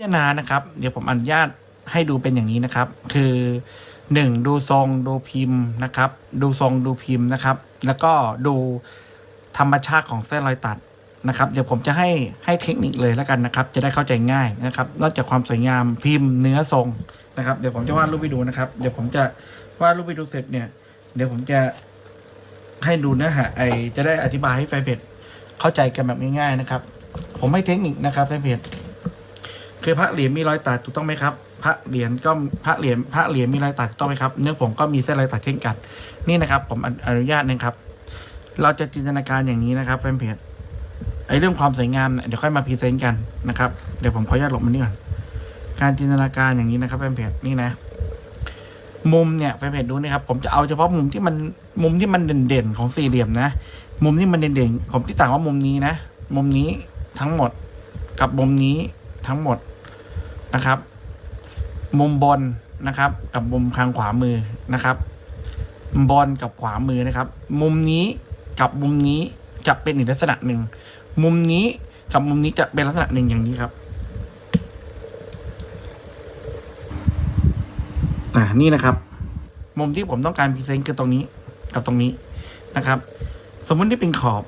พิจารณานะครับ เดี๋ยวผมอนุญาตให้ดูเป็นอย่างนี้นะครับ คือหนึ่งดูทรงดูพิมพ์นะครับ ดูทรงดูพิมพ์นะครับ แล้วก็ดูธรรมชาติของเส้นรอยตัดนะครับ เดี๋ยวผมจะให้ให้เทคนิคเลยแล้วกันนะครับ จะได้เข้าใจง่ายนะครับ นอกจากความสวยงามพิมพ์เนื้อทรงนะครับ เดี๋ยวผมจะวาดรูปไปดูนะครับ เดี๋ยวผมจะวาดรูปไปดูเสร็จเนี่ย เดี๋ยวผมจะให้ดูเนื้อหาไอจะได้อธิบายให้แฟนเพจเข้าใจกันแบบง่ายๆนะครับ ผมให้เทคนิคนะครับแฟนเพจ คือพระเหรียญมีรอยตัดถูกต้องไหมครับ พระเหรียญก็พระเหรียญพระเหรียญมีรอยตัดถูกต้องไหมครับ เนื้อผงก็มีเส้นรอยตัดเช่นกัน นี่นะครับ ผมอนุญาตนะครับ เราจะจินตนาการอย่างนี้นะครับแฟนเพจไอเรื่องความสวยงามเนี่ยเดี๋ยวค่อยมาพรีเซนต์กันนะครับเดี๋ยวผมขออนุญาตหลบมันนี่ก่อนการจินตนาการอย่างนี้นะครับแฟนเพจนี่นะ มุมเนี่ยแฟนเพจดูนะครับ ผมจะเอาเฉพาะมุมที่มันมุมที่มันเด่นๆของสี่เหลี่ยมนะ มุมที่มันเด่นๆผมที่ต่างว่ามุมนี้นะ มุมนี้ทั้งหมดกับมุมนี้ทั้งหมด นะครับ มุมบนนะครับ กับมุมทางขวามือนะครับบนกับขวามือนะครับ มุมนี้กับมุมนี้จะเป็นอีกลักษณะหนึ่ง มุมนี้กับมุมนี้จะเป็นลักษณะหนึ่งอย่างนี้ครับอ่านี่นะครับ มุมที่ผมต้องการพรีเซนต์คือตรงนี้กับตรงนี้นะครับ สมมตินี่เป็นขอบ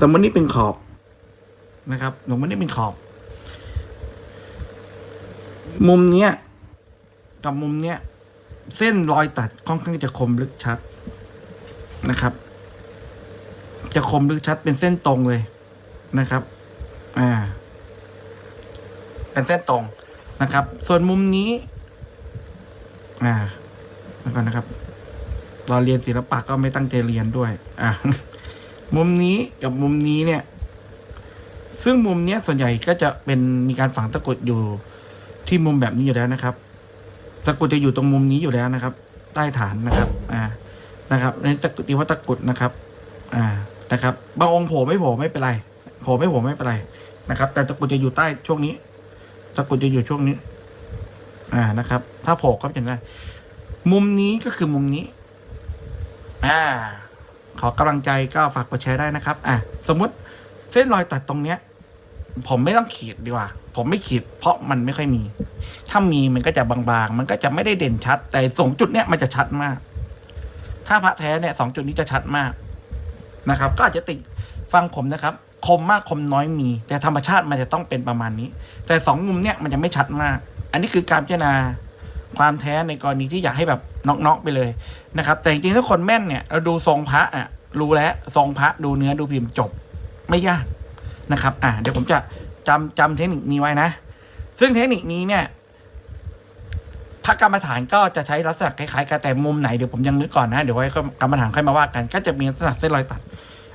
สมมตินี่เป็นขอบ นะครับสมมตินี่เป็นขอบ มุมเนี้ย กับมุมเนี้ย เส้นรอยตัดค่อนข้างจะคมลึกชัดนะครับ จะคมลึกชัดเป็นเส้นตรงเลยนะครับ อ่า เป็นเส้นตรงนะครับ ส่วนมุมนี้ อ่าแล้วก่อนนะครับเราเรียนศิลปะก็ไม่ตั้งใจเรียนด้วย อ่ามุมนี้กับมุมนี้เนี่ย ซึ่งมุมเนี้ยส่วนใหญ่ก็จะเป็นมีการฝังตะกรุดอยู่ที่มุมแบบนี้อยู่แล้วนะครับ ตะกรุดจะอยู่ตรงมุมนี้อยู่แล้วนะครับ ใต้ฐานนะครับ อ่า นะครับในตะกรุดตีว่าตะกรุดนะครับ อ่า นะครับ บางองค์โผล่ไม่โผล่ไม่เป็นไรโผล่ไม่โผล่ไม่เป็นไรนะครับ แต่ตะกรุดจะอยู่ใต้ช่วงนี้ ตะกรุดจะอยู่ช่วงนี้ อ่า นะครับ ถ้าโผล่ก็จะได้ มุมนี้ก็คือมุมนี้ อ่า ขอกำลังใจก็ฝากกดแชร์ได้นะครับ อะสมมติเส้นรอยตัดตรงเนี้ย ผมไม่ต้องขีดดีกว่า ผมไม่ขีด เพราะมันไม่ค่อยมี ถ้ามีมันก็จะบางๆ มันก็จะไม่ได้เด่นชัด แต่สองจุดเนี้ยมันจะชัดมาก ถ้าพระแท้เนี่ยสองจุดนี้จะชัดมากนะครับ ก็อาจจะติดฟังผมนะครับ คมมากคมน้อยมี แต่ธรรมชาติมันจะต้องเป็นประมาณนี้ แต่สองมุมเนี้ยมันจะไม่ชัดมาก อันนี้คือการพิจารณาความแท้ในกรณีที่อยากให้แบบน็อกๆไปเลยนะครับ แต่จริงๆถ้าคนแม่นเนี่ยเราดูทรงพระอะรู้แล้วทรงพระดูเนื้อดูพิมพ์จบ ไม่ยาก นะครับ อ่าเดี๋ยวผมจะจำจำเทคนิคนี้ไว้นะ ซึ่งเทคนิคนี้เนี่ยพระกรรมฐานก็จะใช้ลักษณะคล้ายๆกันแต่มุมไหนเดี๋ยวผมยังนึกก่อนนะ เดี๋ยวไว้กรรมฐานค่อยมาว่ากัน ก็จะมีลักษณะเส้นรอยตัด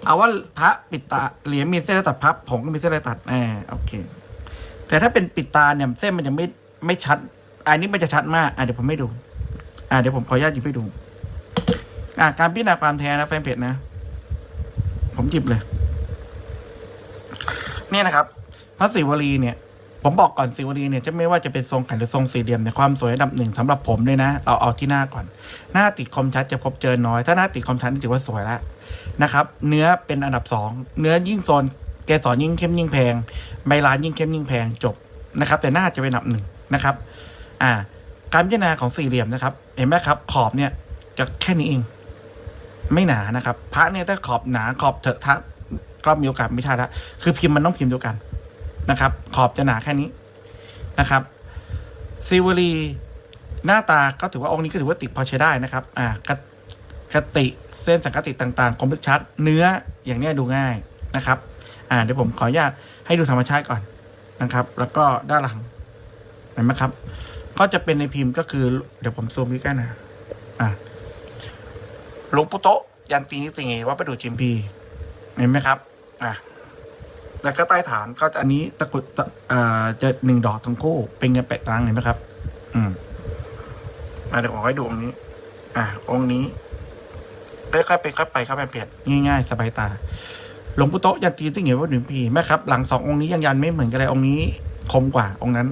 เอาว่าพระปิดตาเหรียญมีเส้นรอยตัดพับผมก็มีเส้นรอยตัดอ่าโอเค แต่ถ้าเป็นปิดตาเนี่ยเส้นมันจะไม่ไม่ชัด อันนี้มันจะชัดมากอ่าเดี๋ยวผมไม่ดู อ่าเดี๋ยวผมขออนุญาตหยิบให้ดู อ่าการพิจารณาความแท้นะแฟนเพจนะ ผมหยิบเลย เนี่ยนะครับพระศิวลีเนี่ย ผมบอกก่อนศิวลีเนี่ยจะไม่ว่าจะเป็นทรงแขนหรือทรงสี่เหลี่ยมในความสวยอันดับหนึ่งสำหรับผมเลยนะ เราเอาที่หน้าก่อน หน้าติดคมชัดจะพบเจอน้อย ถ้าหน้าติดคมชัดนี่ถือว่าสวยแล้วนะครับ เนื้อเป็นอันดับสองเนื้อยิ่งโซนเกสรยิ่งเข้มยิ่งแพงใบลานยิ่งเข้มยิ่งแพงจบนะครับ แต่หน้าจะเป็นอันดับหนึ่งนะครับ อ่า การพิจารณาของสี่เหลี่ยมนะครับ เห็นไหมครับ ขอบเนี่ยจะแค่นี้เอง ไม่หนานะครับ พระเนี่ยถ้าขอบหนาขอบเถอะทัก ก็มีโอกาสไม่ใช่ละคือพิมพ์มันต้องพิมพ์เดียวกันนะครับ ขอบจะหนาแค่นี้นะครับซิวลีหน้าตาก็ถือว่าองค์นี้ก็ถือว่าติดพอใช้ได้นะครับ อ่ากกติเส้นสังกติต่างๆคมลึกชัด เนื้ออย่างนี้ดูง่ายนะครับ อ่าเดี๋ยวผมขออนุญาตให้ดูธรรมชาติก่อนนะครับ แล้วก็ด้านหลังเห็นไหมครับ ก็จะเป็นในพิมพ์ก็คือ เดี๋ยวผมซูมใกล้ๆนะอ่าหลวงปู่โตยันตีนิสิงเวัดประดูจิมพีเห็นไหมครับ อะแล้วก็ใต้ฐานก็จะอันนี้ตะกุดตะอ่าจะหนึ่งดอกทั้งคู่เป็นเงินแปะตังเห็นไหมครับ อืมมาเดี๋ยวผมให้ดูองค์นี้ อะองค์นี้ค่อยๆไปค่อยไปครับแม่เพียรง่ายๆ สบายตาหลวงปู่โตะยันตีนิสิงวัดหนึ่งพีแม่ครับ หลังสององค์นี้ยังยันไม่เหมือนกันเลยองค์นี้คมกว่า องค์นั้น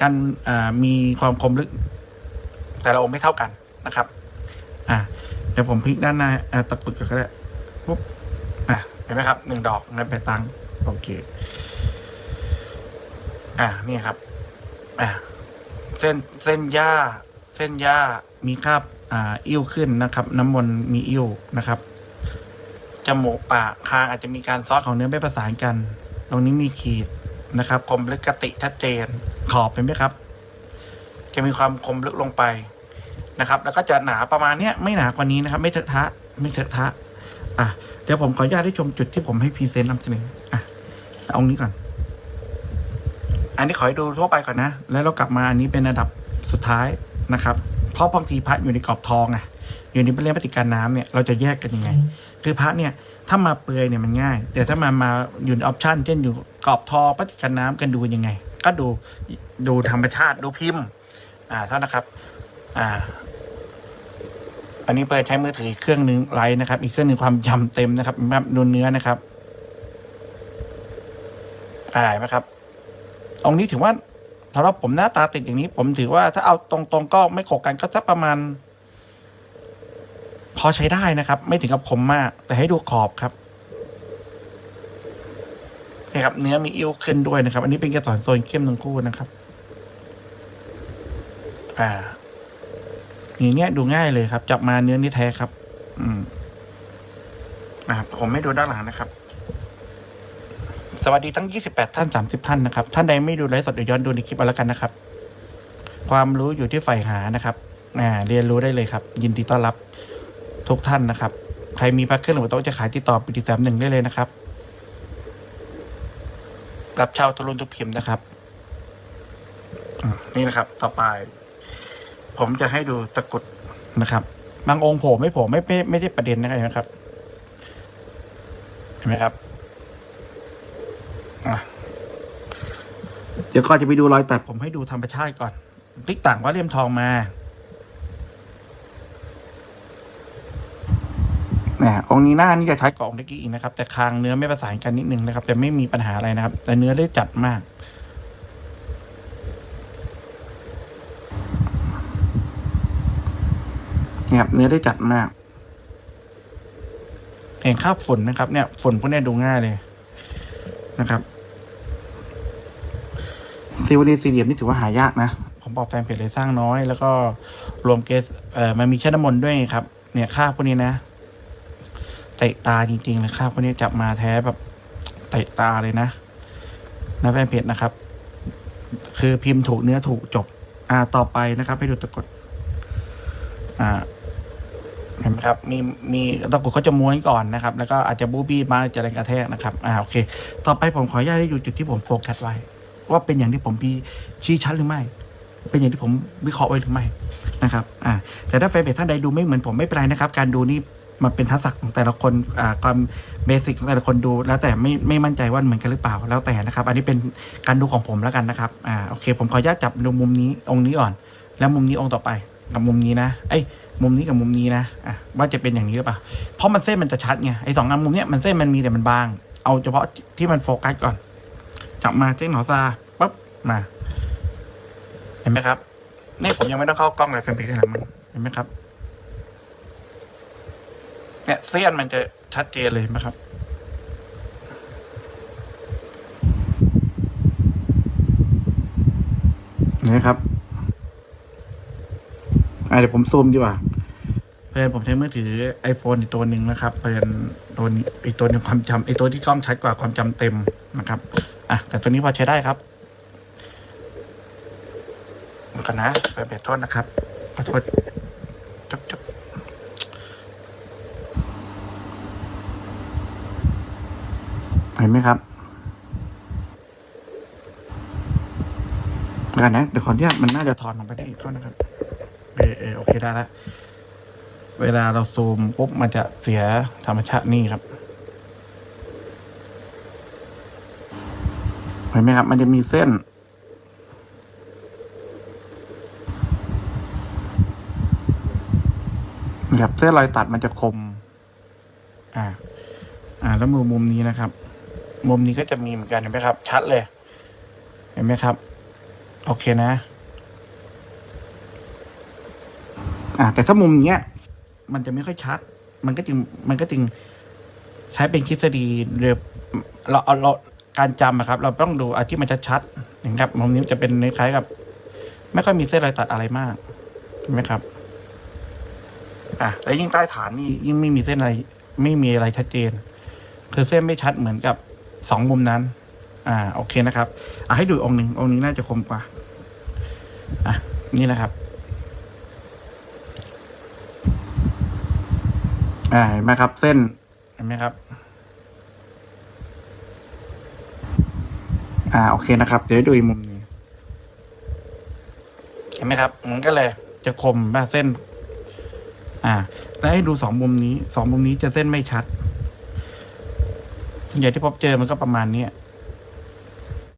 การมีความคมลึก แต่ละองค์ไม่เท่ากันนะครับ อะเดี๋ยวผมพลิกด้านหน้าตะกุดก็ได้ปุ๊บอะ เห็นไหมครับหนึ่งดอกเงินไปตังค์โอเค อะนี่ครับ อะเส้นเส้นหญ้า เส้นหญ้ามีคราบอ่าอิ่วขึ้นนะครับ น้ำมนต์มีอิ่วนะครับจมูกปากคางอาจจะมีการซอสของเนื้อไม่ประสานกัน ตรงนี้มีขีดนะครับ คมลึกกติชัดเจน ขอบเป็นไหมครับ จะมีความคมลึกลงไปนะครับ แล้วก็จะหนาประมาณเนี้ยไม่หนากว่านี้นะครับ ไม่เถอะทะ ไม่เถอะทะ อะเดี๋ยวผมขออนุญาตได้ชมจุดที่ผมให้พรีเซนต์นำเสนออะเอาองค์นี้ก่อน อันนี้ขอให้ดูทั่วไปก่อนนะ แล้วเรากลับมาอันนี้เป็นระดับสุดท้ายนะครับ เพราะบางทีพระอยู่ในกรอบทองอะอยู่ในเรื่องปฏิการน้ำเนี่ยเราจะแยกกันยังไง คือพระเนี่ยถ้ามาเปลือยเนี่ยมันง่าย แต่ถ้ามามาอยู่ในออปชันเช่นอยู่กรอบทองปฏิการน้ำกันดูยังไง ก็ดูดูธรรมชาติดูพิมพ์ อ่าเท่านะครับ อ่า อันนี้เปิดใช้มือถือเครื่องหนึ่งไลน์นะครับ อีกเครื่องหนึ่งความจำเต็มนะครับแบบดูเนื้อนะครับอ่าไหมครับองนี้ถือว่าสำหรับผมหน้าตาติดอย่างนี้ ผมถือว่าถ้าเอาตรงๆก็ไม่โขกกันก็สักประมาณ พอใช้ได้นะครับ ไม่ถึงกับคมมาก แต่ให้ดูขอบครับนี่ครับเนื้อมีอิ่วขึ้นด้วยนะครับ อันนี้เป็นเกสรโซนเข้มทั้งคู่นะครับ อ่า อย่างเงี้ยดูง่ายเลยครับ จับมาเนื้อนี่แท้ครับ อืมอ่าผมไม่ดูด้านหลังนะครับ สวัสดีทั้ง 28 ท่าน 30 ท่านนะครับ ท่านใดไม่ดูไลฟ์สดเดี๋ยวย้อนดูในคลิปเอาล้วกันนะครับ ความรู้อยู่ที่ใฝ่หานะครับอ่าเรียนรู้ได้เลยครับ ยินดีต้อนรับทุกท่านนะครับ ใครมีพระเครื่องหรือโต๊ะจะขายติดต่อปิติสามหนึ่งได้เลยนะครับรับเช่าทุลุนทุกพิมพ์นะครับนี่นะครับ ต่อไป ผมจะให้ดูตะกรุดนะครับบางองค์โผล่ไม่โผล่ไม่ไม่ไม่ได้ประเด็นนะครับเห็นไหมครับอะเดี๋ยวก่อนจะไปดูรอยตัดผมให้ดูธรรมชาติก่อนติ๊กต่างว่าเลี่ยมทองมาแหมองค์นี้หน้านี่จะใช้กล่องเล็กอีกนะครับ แต่คางเนื้อไม่ประสานกันนิดนึงนะครับ แต่ไม่มีปัญหาอะไรนะครับ แต่เนื้อได้จัดมาก นี่ยครับเนื้อได้จัดมากเห็นคราบฝุ่นนะครับ เนี่ยฝุ่นพวกเนี้ยดูง่ายเลยนะครับซิวดีสี่เหลี่ยมนี่ถือว่าหายากนะ ผมบอกแฟนเพจเลยสร้างน้อย แล้วก็รวมเกสเอ่อมันมีแช่น้ำมนต์ด้วยไงครับ เนี่ยค่าบพวกนี้นะเตะตาจริงๆเลยค่าบพวกนี้จับมาแท้แบบเตะตาเลยนะนะแฟนเพจนะครับ คือพิมพ์ถูกเนื้อถูกจบ อ่าต่อไปนะครับ ให้ดูตะกรุดอ่า เห็นไหมครับ มีมีตะกรุดเขาจะม้วนก่อนนะครับ แล้วก็อาจจะบูบี้มาจะแรงกระแทกนะครับ อ่าโอเค ต่อไปผมขออนุญาตให้ดูจุดที่ผมโฟกัสไว้ ว่าเป็นอย่างที่ผมพีชี้ชัดหรือไม่ เป็นอย่างที่ผมวิเคราะห์ไว้หรือไม่นะครับ อ่า แต่ถ้าแฟนเพจท่านใดดูไม่เหมือนผมไม่เป็นไรนะครับ การดูนี่มันเป็นทักษะของแต่ละคน อ่า ความเบสิกของแต่ละคนดู แล้วแต่ไม่ไม่มั่นใจว่าเหมือนกันหรือเปล่า แล้วแต่นะครับ อันนี้เป็นการดูของผมแล้วกันนะครับ อ่า โอเค ผมขออนุญาตจับดูมุมนี้องค์นี้ก่อน แล้วมุมนี้องค์ต่อไป กับมุมนี้นะ เอ้ย มุมนี้กับมุมนี้นะอะว่าจะเป็นอย่างนี้หรือเปล่าเพราะมันเส้นมันจะชัดไงไอ้สองอันมุมเนี้ยมันเส้นมันมีแต่มันบาง เอาเฉพาะที่มันโฟกัสก่อน จับมาเช็คหนอซาปั๊บมา เห็นไหมครับนี่ผมยังไม่ต้องเข้ากล้องเลยแฟนเพจข้างหลังมันเห็นไหมครับเนี่ยเส้นมันจะชัดเจนเลยเห็นไหมครับนี่ครับ อะเดี๋ยวผมซูมดีกว่าเพื่อนผมใช้มือถือ iPhone อีกตัวหนึ่งนะครับเพื่อนตัวนี้อีกตัวหนึ่งความจำไอตัวที่กล้องชัดกว่าความจำเต็มนะครับอะแต่ตัวนี้พอใช้ได้ครับกันนะเพื่อนเปลี่ยนโทษนะครับขอโทษจุ๊บจุ๊บเห็นไหมครับกันนะเดี๋ยวขออนุญาตมันน่าจะถอนออกไปได้อีกโทษนะครับ เออเออโอเคได้แล้วเวลาเราซูมปุ๊บมันจะเสียธรรมชาตินี่ครับเห็นไหมครับ มันจะมีเส้น นะครับ เส้นรอยตัดมันจะคม อ่า อ่า แล้วมุมมุมนี้นะครับ มุมนี้ก็จะมีเหมือนกันเห็นไหมครับ ชัดเลย เห็นไหมครับ โอเคนะ อ่าแต่ถ้ามุมเนี้ย มันจะไม่ค่อยชัด มันก็จึงมันก็จึงใช้เป็นทฤษฎีเรือเราเอาเราการจำอะครับ เราต้องดูอันที่มันชัดๆนะครับมุมนี้จะเป็นคล้ายกับ ไม่ค่อยมีเส้นรอยตัดอะไรมากเห็นไหมครับ อะแล้วยิ่งใต้ฐานนี่ยิ่งไม่มีเส้นอะไร ไม่มีอะไรชัดเจน คือเส้นไม่ชัดเหมือนกับสองมุมนั้น อ่า โอเคนะครับ อะให้ดูองค์หนึ่งองค์นี้น่าจะคมกว่า อะ นี่นะครับ อ่าเห็นไหมครับ เส้นเห็นไหมครับ อ่าโอเคนะครับ เดี๋ยวดูอีกมุมนี้เห็นไหมครับมันก็เลย จะคมแบบเส้น อ่า แล้วให้ดูสองมุมนี้สองมุมนี้จะเส้นไม่ชัดส่วนใหญ่ที่พบเจอมันก็ประมาณเนี้